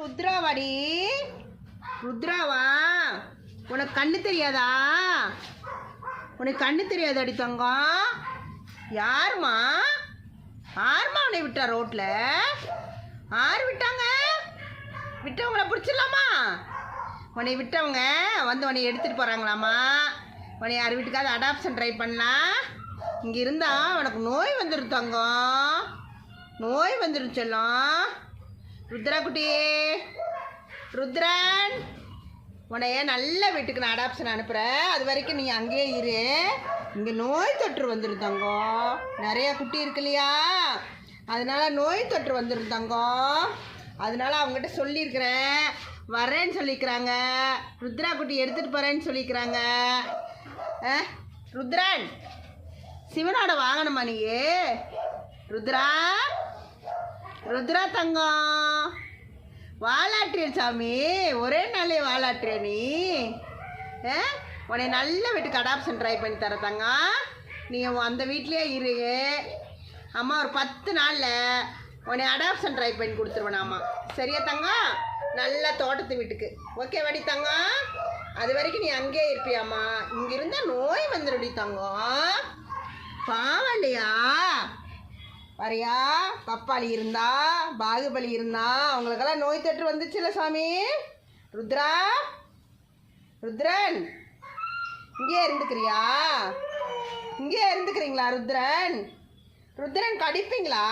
ருத்ராவாடி? ருத்ராவா? உனக்கு கண்ணு தெரியாதா? உனக்கு கண்ணு தெரியாதாடி தங்கம்? யாருமா? ஆர்மா உன்னை விட்டா ரோட்டில் யார் விட்டாங்க? விட்டவங்கள பிடிச்சிடலாமா? உன்னை விட்டவங்க வந்து உன்னை எடுத்துகிட்டு போகிறாங்களாமா உன்னை யார் வீட்டுக்காவது அடாப்ஷன் ட்ரை பண்ணலாம் இங்கே இருந்தால் உனக்கு நோய் வந்துடும் தங்கம். நோய் வந்துடும் செல்லம். ருத்ரா குட்டி ருத்ரன் உன்னைய நல்ல வீட்டுக்கு நான் அடாப்ஷன் அனுப்புகிறேன் அது வரைக்கும் நீ அங்கேயே இரு. இங்கே நோய் தொற்று வந்துருந்தாங்கோ நிறையா நிறைய குட்டி இருக்கு இல்லையா? அதனால நோய் தொற்று வந்துருந்தாங்கோ அதனால் அதனால அவங்ககிட்ட சொல்லியிருக்கிறேன் வரேன்னு சொல்லிக்கிறாங்க. ருத்ரா குட்டி எடுத்துகிட்டு போகிறேன்னு சொல்லிக்கிறாங்க. ஆ? ருத்ரன் சிவனோட வாங்கணுமா நீ ருத்ரா ருத்ரா தங்கம் வாலாட்டிய சாமி ஒரே நாளே வாலாற்றிய நீ. ஏ உன்னை நல்ல வீட்டுக்கு அடாப்ஷன் ட்ரை பண்ணி தர தங்க. நீ அந்த வீட்லேயே இரு. அம்மா ஒரு பத்து நாளில் உன்னை அடாப்ஷன் ட்ரை பண்ணி கொடுத்துருவேன் சரியா தங்கம் நல்ல தோட்டத்து வீட்டுக்கு. ஓகே வாடி தங்கம் அது வரைக்கும் நீ அங்கேயே இருப்பியாம்மா இங்கே இருந்தால் நோய் வந்துடுடி தங்கம் பாவம் இல்லையா? வரையா பப்பாளி இருந்தா பாகுபலி இருந்தா அவங்களுக்கெல்லாம் நோய் தொற்று வந்துச்சுல சாமி. ருத்ரா ருத்ரன் இங்கே இருந்துக்கிறியா? இங்கே இருந்துக்கிறீங்களா ருத்ரன்? ருத்ரன் கடிப்பீங்களா?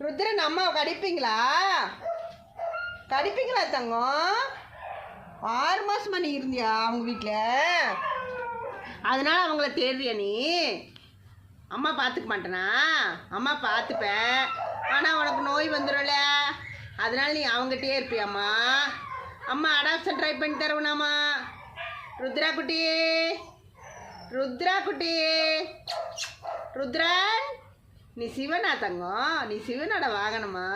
ருத்ரன் அம்மாவை கடிப்பீங்களா? கடிப்பீங்களா தங்கம்? ஆறு மாதமாக நீ இருந்தியா அவங்க வீட்டில் அதனால் அவங்கள தேடுறியா நீ? அம்மா பார்த்துக்க மாட்டேனா? அம்மா பார்த்துப்பேன் ஆனால் உனக்கு நோய் வந்துடும்ல அதனால நீ அவங்ககிட்டயே இருப்பியாம்மா? அம்மா அடாப்ஷன் ட்ரை பண்ணி தருவனாம்மா. ருத்ரா குட்டி. ருத்ரா குட்டி. ருத்ரா. நீ சிவனா தங்கம்? நீ சிவனோட வாகனமா?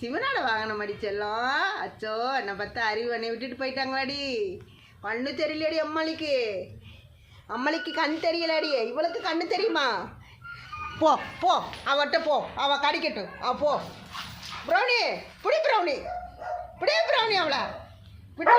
சிவனோட வாகனம் அடிச்செல்லாம் அச்சோ என்னை பார்த்தா அறிவு என்னை விட்டுட்டு போயிட்டாங்களாடி. ஒன்றும் தெரியலடி அம்மாளிக்கு. அம்மளிக்கு கண் தெரியலடி. இவளுக்கு கண்ணு தெரியுமா? போ போ. அவட்ட போ. அவ கடிக்கட்டும் அவ போ. ப்ரௌனி புடி ப்ரௌனி பிடி ப்ரௌனி அவளை. விட்டு